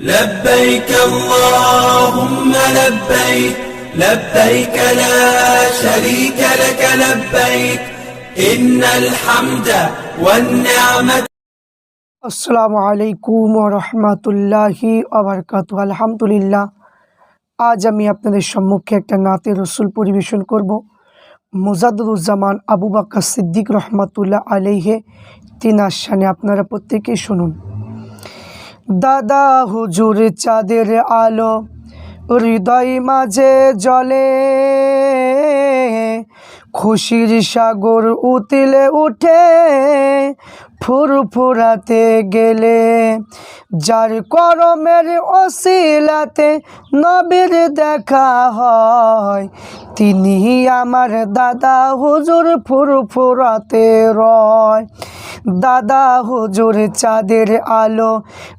لبيك اللهم لبيك لبيك لا شريك لك لبيك إن الحمد والنعمة আসসালামু আলাইকুম রহমতুল্লাহি আবরকাত আলহামদুলিল্লাহ আজ আমি আপনাদের সম্মুখে একটা নাতে রসুল পরিবেশন করব মুজাদুজ্জামান আবু বাক্কা সিদ্দিক রহমতুল্লাহ আলাইহে তিনার শানে আপনারা প্রত্যেকেই শুনুন দাদা হুজুর চাঁদের আলো, হৃদয় মাঝে জলে খুশির সাগর উতিলে উঠে, ফুরফুরাতে গেলে। যার করমের অশিলাতে নবীর দেখা হয়, তিনি আমার দাদা হুজুর ফুরফুরাতে রয়। দাদা হুজুর চাঁদের আলো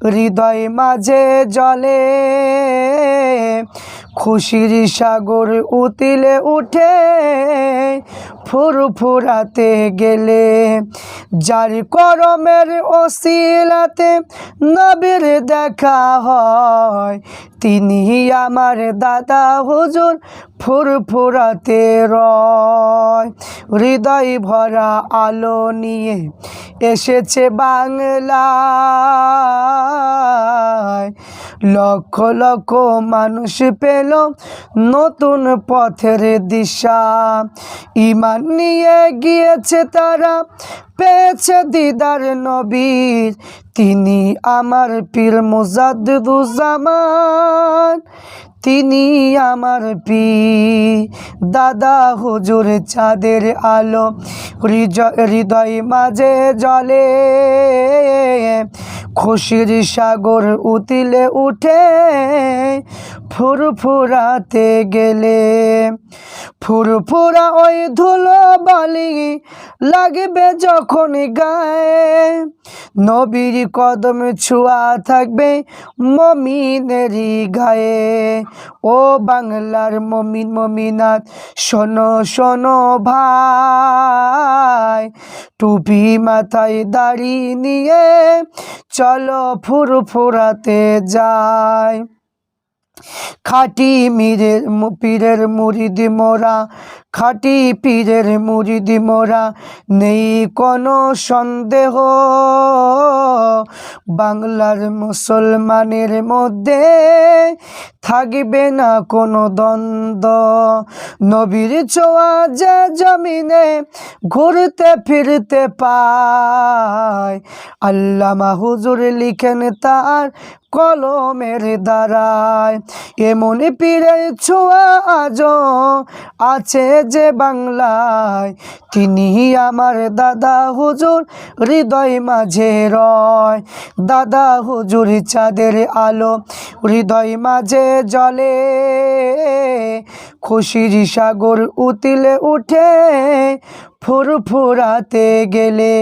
হৃদয় মাঝে জলে খুশির সাগর উতিলে উঠে ফুরফুরাতে গেলে, যার করমের অশিলাতে নবীর দেখা হয়। তিনি আমার দাদা হুজুর, ফুরফুরাতে রয়। হৃদয় ভরা আলো নিয়ে এসেছে বাংলায়। লক্ষ লক্ষ মানুষ পেল নতুন পথের দিশা। ইমান নিয়ে গিয়েছে তারা, পেয়েছে দিদার নবীর। তিনি আমার পীর মুজাদ্দুজ্জামান তিনি আমার পি দাদা হুজুর চাঁদের আলো হৃদয় মাঝে জলে খুশির সাগর উতিলে উঠে, ফুরফুরাতে গেলে। ফুরফুরা ওই ধুলো বালি লাগবে যখন গায়ে। নবীর কদম ছোঁয়া থাকবে মমিনেরই গায়ে। ও বাংলার মমিন মমিনাত শোনো শোনো ভাই, টুপি মাথায় দাড়ি নিয়ে চলো ফুরফুরাতে যায় খাটি মিরের পীরের মুরিদি মোরা খাটি পীরের মুরিদি মোরা নেই কোনো সন্দেহ। বাংলার মুসলমানের মধ্যে থাকবে না কোনো দ্বন্দ্ব। নবীর ছোঁয়া যে জমিনে ঘুরতে ফিরতে পায়, আল্লামা হুজুর লিখেন তার কলমের দ্বারায়। এমন পীরের ছোঁয়া আজ আছে যে বাংলায়, তিনি আমার দাদা হুজুর, হৃদয় মাঝে রয়। দাদা হুজুর চাঁদের আলো হৃদয় মাঝে জলে খুশির সাগর উতিলে উঠে, ফুরফুরাতে গেলে।